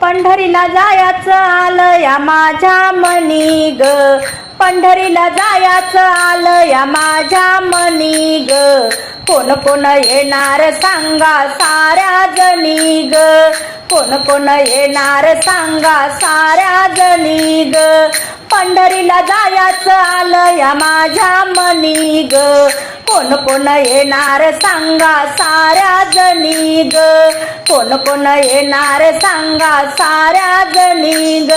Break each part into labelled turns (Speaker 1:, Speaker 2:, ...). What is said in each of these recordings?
Speaker 1: पंढरीला जायचं आलं या माझ्या मनी ग. पंढरीला जायचं आलं या माझ्या मनी ग. कोण कोण येणार सांगा साऱ्या जणी ग. कोण कोण येणार सांगा साऱ्या जणी ग. पंढरीला जायचं आलं या माझ्या मनी ग. कोण कोण येणार सांगा साऱ्या जणी ग. कोण कोण येणार सांगा साऱ्या जणी ग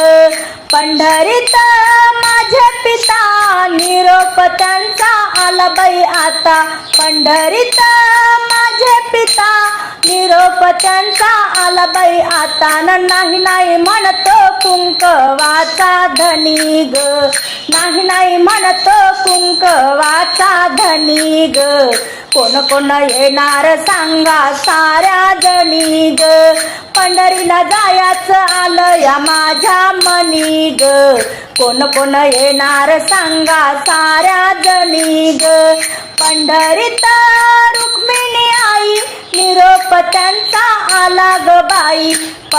Speaker 1: पंढरीत माझे पिता निरोप त्यांचा आला बाई आता. पंढरीत माझे पिता निरोप त्यांचा आला बाई आता नाही नाही म्हणतो कुंकवाचा धनी ग. नाही नाही म्हणतो कुंकवाचा धनी ग. कोण कोण येणार सांगा साऱ्या जणी ग. पंढरीला जायचं आलं या माझ्या मनी ग. कोण कोण येणार सांगा साऱ्या जणी ग. पंढरीत रुक्मी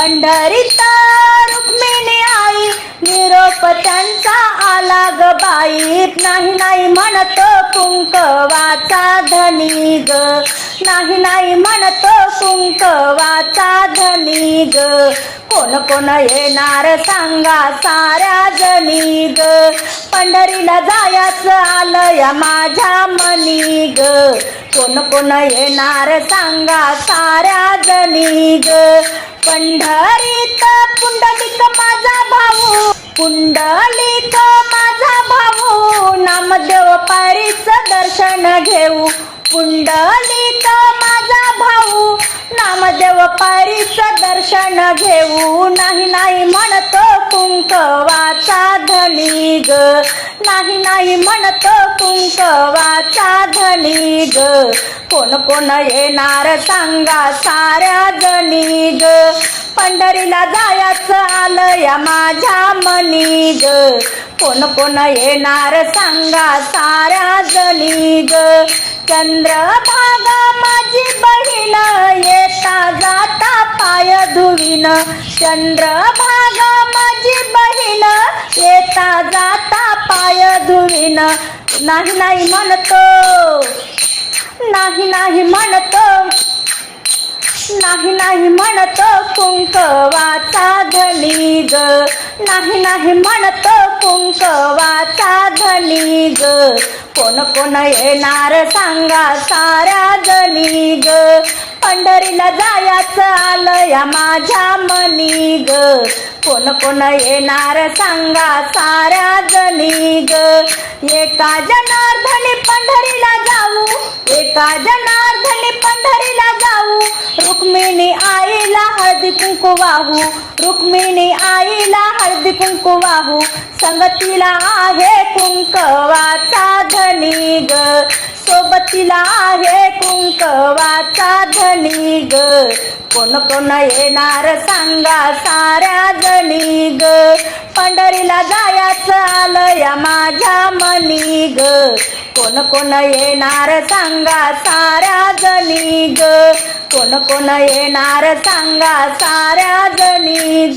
Speaker 1: पंढरीता रुक्मिणी आई निरोप त्यांचा आला ग बाई. नाही नाही म्हणतो कुंकवाचा धनी ग नाही नाही म्हणतो कुंकवाचा धनी ग कोण कोण येणार सांगा साऱ्या जणी ग पंढरीला जायचं आलं या माझ्या मनी ग कोण कोण येणार सांगा साऱ्या जणी ग पंढरीत पुंडलिक माझा भाऊ. पुंडलिक माझा भाऊ. नामदेव पारीच दर्शन घेऊ. पुंडलिक माझा भाऊ नामदेव पारीच दर्शन घेऊ. नाही नाही म्हणतो कुंकवाचा धनी ग. नाही नाही म्हणतो कुंकवाचा धनी ग. कोण कोण येणार सांगा साऱ्या जणी ग. पंढरीला जायचं आलं या माझ्या मनी ग. कोण कोण येणार सांगा साऱ्या जणी ग. चंद्रभागा माझी बहीण येता जाता पाय धुवीन. चंद्रभागा माझी बहीण येता जाता पाय धुवीन. नाही नाही म्हणतो. नाही नाही म्हणतो. नाही नाही म्हणत. कुंकवाचा धनी ग नाही नाही म्हणत. कुंकवाचा धनी ग. कोण कोण येणार सांगा साऱ्या जणी ग. पंढरीला जायचं आलं या माझ्या मनी ग. कोण कोण येणार सांगा साऱ्या जणी ग. एका जनार्दनी पंढरीला जाऊ. एका जनार्दनी पंढरीला जाऊ. रुक्मिणी आय हळदी कुंकू वाहू रुक्मिणी आईला हळदी कुंकू वाहू संगतीला आहे कुंकवाचा धनी ग. सोबतीला आहे कुंकवाचा धनी ग. कोण कोण येणार सांगा साऱ्या जणी ग. पंढरीला जायचं आलं या माझ्या मनी ग. कोण कोण येणार सांगा साऱ्या जणी ग. कोण कोण येणार सांगा साऱ्या जणी